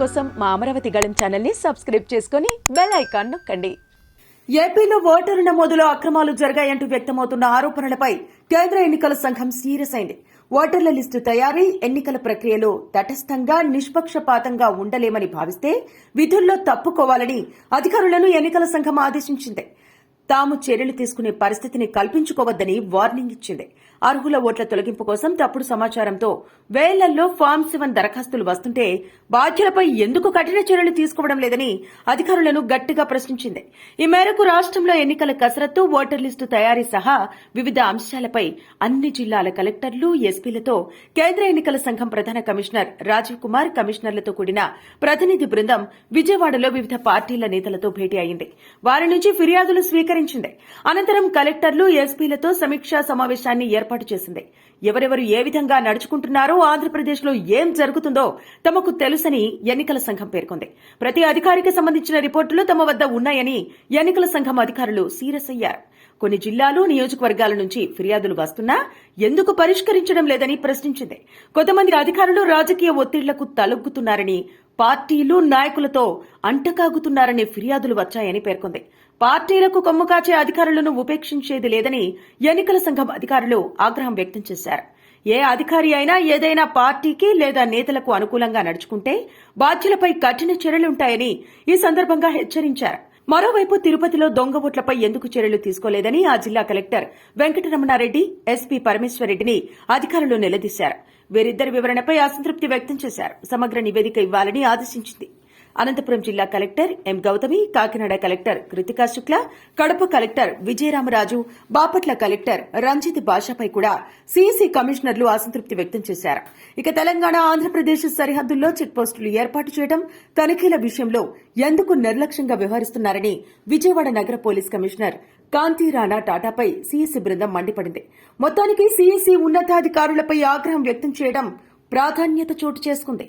కోసం మా అమరావతి గళం ఛానల్ని సబ్స్క్రైబ్ చేసుకుని బెల్ ఐకాన్ నొక్కండి. ఏపీలో ఓటరు నమోదులో అక్రమాలు జరిగాయంటూ వ్యక్తమవుతున్న ఆరోపణలపై కేంద్ర ఎన్నికల సంఘం సీరియస్ అయింది. ఓటర్ల లిస్టు తయారీ ఎన్నికల ప్రక్రియలో తటస్థంగా నిష్పక్షపాతంగా ఉండలేమని భావిస్తే విధుల్లో తప్పుకోవాలని అధికారులను ఎన్నికల సంఘం ఆదేశించింది. తాము చర్యలు తీసుకునే పరిస్థితిని కల్పించుకోవద్దని వార్నింగ్ ఇచ్చింది. అర్హుల ఓట్ల తొలగింపు కోసం తప్పుడు సమాచారంతో వేలల్లో ఫామ్ సెవెన్ దరఖాస్తులు వస్తుంటే బాధ్యులపై ఎందుకు కఠిన చర్యలు తీసుకోవడం లేదని అధికారులను గట్టిగా ప్రశ్నించింది. ఈ మేరకు రాష్ట్రంలో ఎన్నికల కసరత్తు ఓటర్ లిస్టు తయారీ సహా వివిధ అంశాలపై అన్ని జిల్లాల కలెక్టర్లు ఎస్పీలతో కేంద్ర ఎన్నికల సంఘం ప్రధాన కమిషనర్ రాజీవ్ కుమార్ కమిషనర్లతో కూడిన ప్రతినిధి బృందం విజయవాడలో వివిధ పార్టీల నేతలతో భేటీ అయింది. వారి నుంచి ఫిర్యాదులు స్వీకరించింది అనంతరం కలెక్టర్లు ఎస్పీలతో సమీక్షా సమావేశాన్ని ఏర్పాటు చేసింది. ఎవరెవరు ఏ విధంగా నడుచుకుంటున్నారో ఆంధ్రప్రదేశ్లో ఏం జరుగుతుందో తమకు తెలుసని ఎన్నికల సంఘం పేర్కొంది. ప్రతి అధికారికి సంబంధించిన రిపోర్టులు తమ వద్ద ఉన్నాయని ఎన్నికల సంఘం అధికారులు సీరియస్ అయ్యారు. కొన్ని జిల్లాలు నియోజకవర్గాల నుంచి ఫిర్యాదులు వస్తున్నా ఎందుకు పరిష్కరించడం లేదని ప్రశ్నించింది. కొంతమంది అధికారులు రాజకీయ ఒత్తిళ్ళకు తలొగ్గుతున్నారని పార్టీలు నాయకులతో అంటకాగుతున్నారనే ఫిర్యాదులు వచ్చాయని పేర్కొంది. పార్టీలకు కొమ్ము కాచే అధికారులను ఉపేక్షించేది లేదని ఎన్నికల సంఘం అధికారులు ఆగ్రహం వ్యక్తం చేశారు. ఏ అధికారి అయినా ఏదైనా పార్టీకి లేదా నేతలకు అనుకూలంగా నడుచుకుంటే బాధ్యులపై కఠిన చర్యలుంటాయని ఈ సందర్భంగా హెచ్చరించారు. మరోవైపు తిరుపతిలో దొంగ ఓట్లపై ఎందుకు చర్యలు తీసుకోలేదని ఆ జిల్లా కలెక్టర్ వెంకటరమణారెడ్డి ఎస్పీ పరమేశ్వరరెడ్డిని అధికారులు నిలదీశారు. వీరిద్దరి వివరణపై అసంతృప్తి వ్యక్తం చేశారు. సమగ్ర నివేదిక ఇవ్వాలని ఆదేశించింది. అనంతపురం జిల్లా collector M Gautami Kakinada collector Kritika Shukla Kadapa collector Vijayaramaraju Bapatla collector Ranjit బాషాపై కూడా సీఈసీ కమిషనర్లు అసంతృప్తి వ్యక్తం చేశారు. ఇక తెలంగాణ ఆంధ్రప్రదేశ్ సరిహద్దుల్లో చెక్పోస్టులు ఏర్పాటు చేయడం తనిఖీల విషయంలో ఎందుకు నిర్లక్ష్యంగా వ్యవహరిస్తున్నారని విజయవాడ నగర పోలీస్ కమిషనర్ కాంతి రాణా టాటాపై సీఈసీ బృందం మండిపడింది. మొత్తానికి సీఈసీ ఉన్నతాధికారులపై ఆగ్రహం వ్యక్తం చేయడం ప్రాధాన్యత చోటు చేసుకుంది.